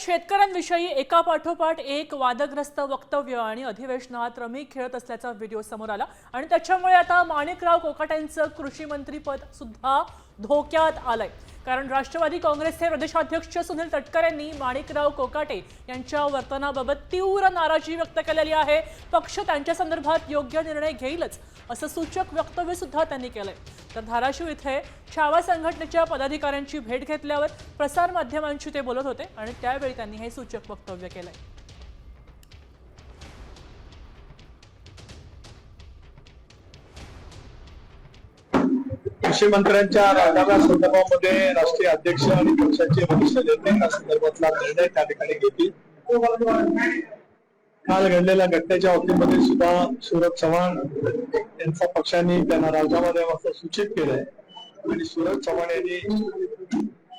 शेतकऱ्यांविषयी एका पाठोपाठ एक वादग्रस्त वक्तव्य आणि अधिवेशनात रमी खेळत असल्याचा व्हिडिओ समोर आला. आणि त्याच्यामुळे आता माणिकराव कोकाट्यांचं कृषी मंत्रीपद सुद्धा धोक्यात आलंय. कारण राष्ट्रवादी काँग्रेसचे प्रदेशाध्यक्ष सुनील तटकर यांनी माणिकराव कोकाटे यांच्या वर्तनाबाबत तीव्र नाराजी व्यक्त केलेली आहे. पक्ष त्यांच्या संदर्भात योग्य निर्णय घेईलच असं सूचक वक्तव्य सुद्धा त्यांनी केलंय. तर धाराशिव इथे छावा संघटनेच्या पदाधिकाऱ्यांची भेट घेतल्यावर प्रसारमाध्यमांशी ते बोलत होते आणि त्यावेळी त्यांनी हे सूचक वक्तव्य केलंय. कृषी मंत्र्यांच्या राजीनाम्या संदर्भामध्ये राष्ट्रीय अध्यक्ष आणि पक्षाचे वरिष्ठ नेते या संदर्भातला निर्णय त्या ठिकाणी घेतील. काल घडलेल्या घटनेच्या बाबतीमध्ये सुद्धा सुरज चव्हाण यांचा पक्षाने त्यांना राजीनामा द्यावा असं सूचित केलंय. आणि सूरज चव्हाण यांनी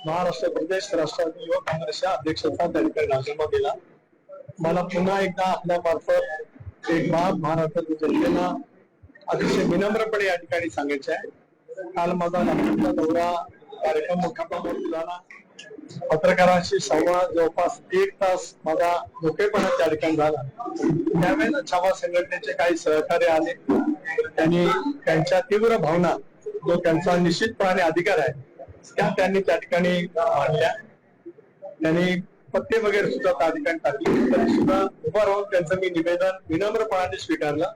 महाराष्ट्र प्रदेश राष्ट्रवादी युवक काँग्रेसच्या अध्यक्षाचा त्या ठिकाणी राजीनामा दिला. मला पुन्हा एकदा आपल्या मार्फत एक भाग महाराष्ट्रातील जनतेला अतिशय विनम्रपणे या ठिकाणी सांगायचे आहे. काल माझा नागपूरचा दौरा कार्यक्रम मोठ्या प्रमाणात झाला पत्रकारांशी संवाद जवळपास एक तास माझा मोकेपणा त्या ठिकाणी झाला. त्यावेळेला छावा संघटनेचे काही सहकार्य आले. त्यांनी त्यांच्या तीव्र भावना जो त्यांचा निश्चितपणाने अधिकार आहे त्या त्यांनी त्या ठिकाणी मांडल्या त्यांनी पत्ते वगैरे सुद्धा त्या ठिकाणी टाकले. तरी सुद्धा उभा राहून त्यांचं मी निवेदन विनम्रपणाने स्वीकारलं.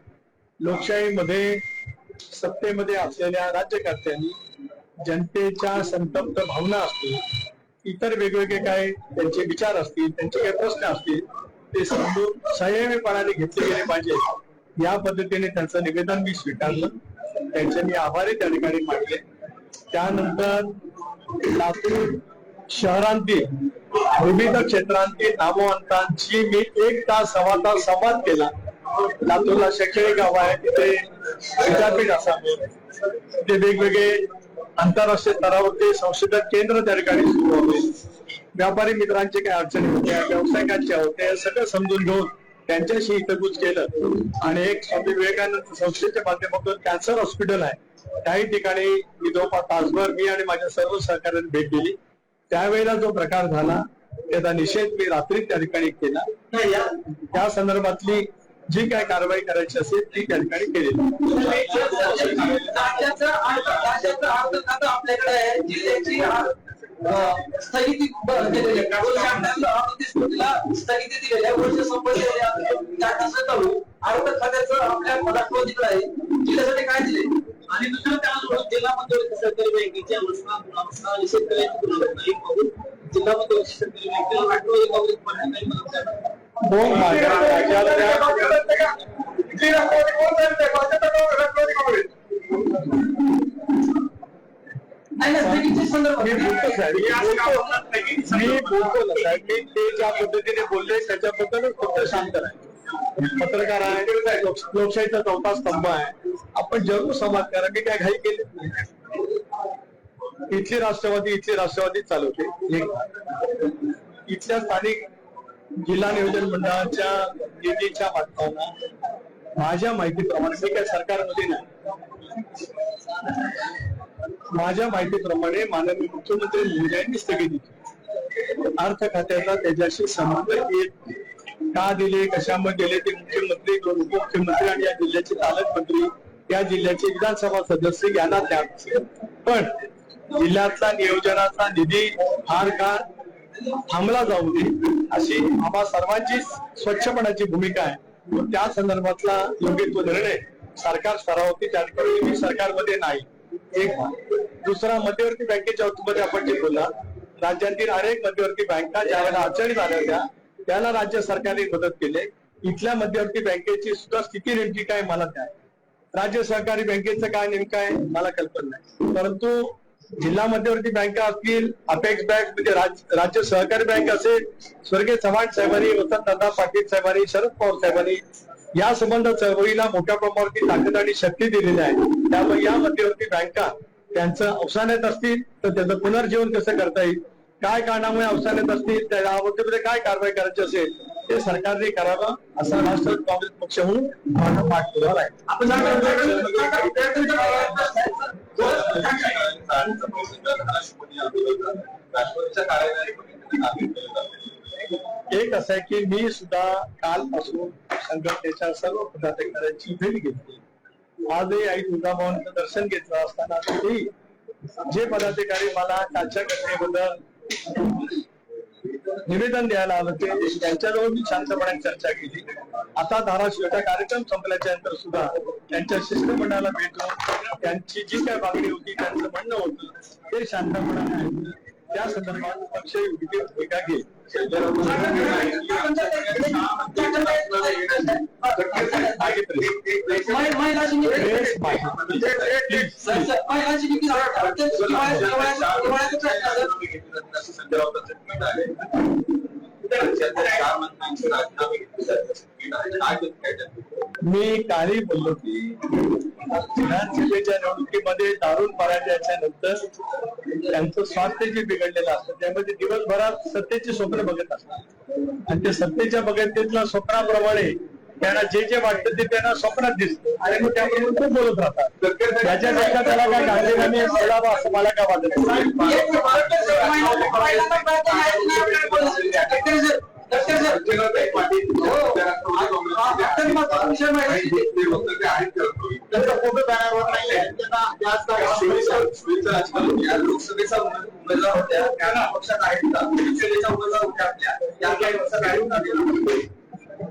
लोकशाहीमध्ये सत्तेमध्ये असलेल्या राज्यकर्त्यांनी जनतेच्या संतप्त भावना असतील इतर वेगवेगळे काय त्यांचे विचार असतील त्यांचे काही प्रश्न असतील ते समजून संयमीपणाने घेतले गेले पाहिजे या पद्धतीने त्यांचं निवेदन मी स्वीकारलं. त्यांचे मी आभारी त्या ठिकाणी मानले. त्यानंतर लातूर शहरांतील विविध क्षेत्रांतील नामवंतांची मी एक तास सव्वा तास संवाद केला. लातूरला शैक्षणिक गाव आहे. तिथे विद्यापीठ असावं. तिथे वेगवेगळे आंतरराष्ट्रीय स्तरावरती संशोधन केंद्र त्या ठिकाणी सुरू होते. व्यापारी मित्रांचे काही अडचणी होत्या व्यावसायिकांच्या होत्या सगळं समजून घेऊन त्यांच्याशी हितगुज केलं. आणि एक स्वामी विवेकानंद संस्थेच्या माध्यमातून कॅन्सर हॉस्पिटल आहे. त्याही ठिकाणी मी जवळपास तासभर मी आणि माझ्या सर्व सहकार्यांनी भेट दिली. त्यावेळेला जो प्रकार झाला त्याचा निषेध मी रात्री त्या ठिकाणी केला. त्या संदर्भातली जी काय कारवाई करायची असेल ती त्या ठिकाणी केलेली स्थगिती स्थगिती दिलेली आहे. वर्ष संपलेले अर्थ खात्याचं आपल्या राष्ट्रवादीकडे आहे. जिल्ह्यासाठी काय दिले? आणि दुसरं त्याला जिल्हा मध्यवर्ती सरकारी बँकेच्या नाही. करून जिल्हा मध्यवर्ती सरकारी बँकेला राष्ट्रवादी काँग्रेस मदत करणार नाही नाही मी ते ज्या पद्धतीने बोलले त्याच्याबद्दल फक्त शांत आहे पत्रकार आहे लोक- लोकशाहीचा चौथा स्तंभ आहे आपण जरूर समाज करा मी काय घाई केली नाही. इथली राष्ट्रवादी इथली राष्ट्रवादी चालवते इथल्या स्थानिक जिल्हा नियोजन मंडळाच्या निधीच्या माध्यमातून माझ्या माहितीप्रमाणे मी काय सरकारमध्ये नाही. माझ्या माहितीप्रमाणे माननीय मुख्यमंत्री महोदयांनी स्थगिती अर्थ खात्याचा त्याच्याशी संबंध येत का दिले कशामध्ये दिले ते मुख्यमंत्री दोन उपमुख्यमंत्री आणि या जिल्ह्याचे पालकमंत्री या जिल्ह्याचे विधानसभा सदस्य यांना त्या पण जिल्ह्यातला नियोजनाचा निधी फार काळ थांबला जाऊ दे. अशी आम्हा सर्वांची स्वच्छपणाची भूमिका आहे. त्या संदर्भातला योग्य तो निर्णय सरकार स्तरावरती त्या ठिकाणी मी सरकारमध्ये नाही. एक दुसरा मध्यवर्ती बँकेच्या बाबतीमध्ये आपण जे बोलला राज्यातील अनेक मध्यवर्ती बँका ज्या वेळेला अडचणीत आल्या होत्या त्याला राज्य सरकारने मदत केली. इथल्या मध्यवर्ती बँकेची सुद्धा स्थिती नेमकी काय मला द्या राज्य सहकारी बँकेचं काय नेमकं आहे मला कल्पना नाही. परंतु जिल्हा मध्यवर्ती बँका असतील अपेक्स बँक म्हणजे राज्य सहकारी बँक असेल स्वर्गीय चव्हाण साहेबांनी वसंतदादा पाटील साहेबांनी शरद पवार साहेबांनी या संबंध चळवळीला मोठ्या प्रमाणावरती ताकद आणि शक्ती दिलेली आहे. त्यामुळे या मध्यवर्ती बँका त्यांचं अवसानात असतील तर त्याचं पुनर्जीवन कसं करता येईल? काय कारणामुळे अवसानात असतील? त्या अवस्थेमध्ये काय कारवाई करायची असेल? ते सरकारने करावं असा राष्ट्रवादी काँग्रेस पक्ष म्हणून माझा पाठपुरावा आहे. असं आहे की मी सुद्धा कालपासून संघटनेच्या सर्व पदाधिकाऱ्यांची भेट घेतली. आजही आई तुळजाभवानीचं दर्शन घेतलं असताना तेही जे पदाधिकारी मला कालच्या घटनेबद्दल निवेदन द्यायला आलं ते त्यांच्याजवळ मी शांतपणे चर्चा केली. आता धाराशिवचा कार्यक्रम संपल्याच्या नंतर सुद्धा त्यांच्या शिष्टमंडळाला भेटून त्यांची जी काय मागणी होती त्यांचं म्हणणं होतं ते शांतपणाने त्या संदर्भात पक्ष योग्य भूमिका घेईल. मी कालही बोललो की विधानसभेच्या निवडणुकीमध्ये दारून पराजयाच्या नंतर त्यांचं स्वास्थ्य जे बिघडलेलं असतं त्यामध्ये दिवसभरात सत्तेची स्वप्न बघत असतात. आणि ते सत्तेच्या बघतेतल्या स्वप्नाप्रमाणे त्यांना जे जे वाटतं ते त्यांना स्वप्नात दिसतं. आणि मग त्याप्रमाणे ते बोलत राहतात. त्याच्यापेक्षा त्याला काय गांधीगामी मिळावा असं मला काय वाटत. त्यांना लोकसभेचा उमेदवार होत्या. त्या पक्षात आहेत का? शिवसेनेचा उमेदवार होत्या. आपल्या त्या काही पक्षात आहेत देऊ